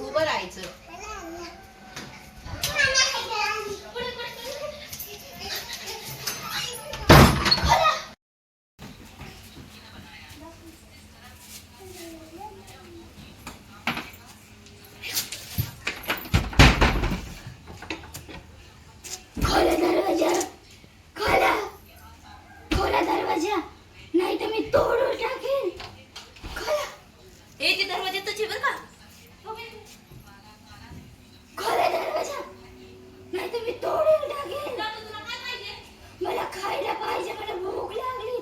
उभं राहायचं. खोला दरवाजा. खोला. खोला दरवाजा. नाही तर मी तोडून टाकेन. खोला. ए ते दरवाजा तुझे बरं का. खोला दरवाजा. नाही तर मी तोडून टाकेन. मला खायला पाहिजे मला भूक लागली.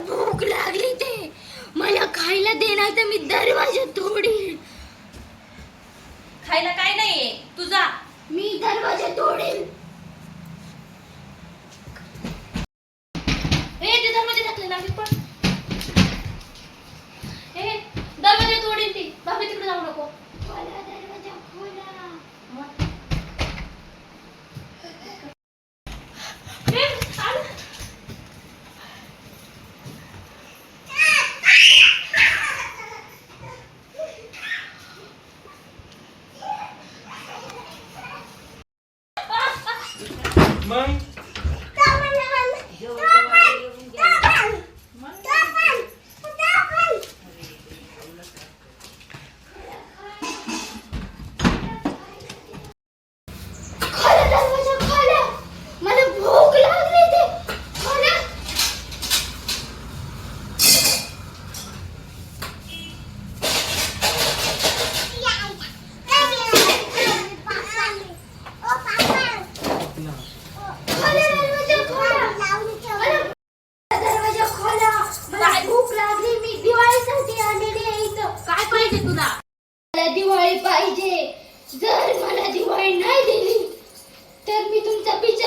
भूक लागली ते. मला खायला देणार तर मी दरवाजा तोडीन. खायला काय नाहीये? तुझा मी दरवाजे तोडेल mãe पाहिजे तुला. मला दिवाळी पाहिजे. जर मला दिवाळी नाही दिली तर मी तुमचा पिक्चर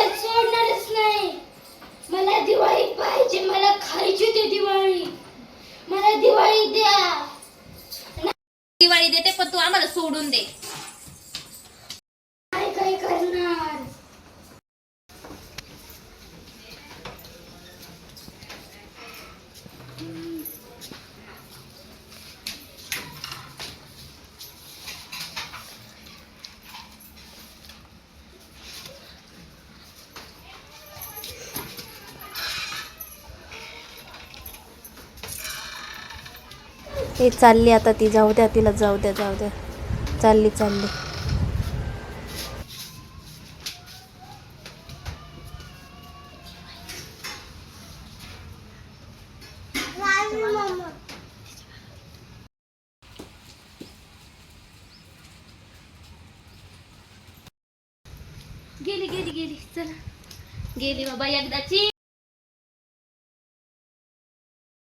हे चालली आता ती जाऊ द्या तिला जाऊ द्या जाऊ द्या. चालली चालली. गेली गेली गेली. चला. गेली बाबा एकदाची.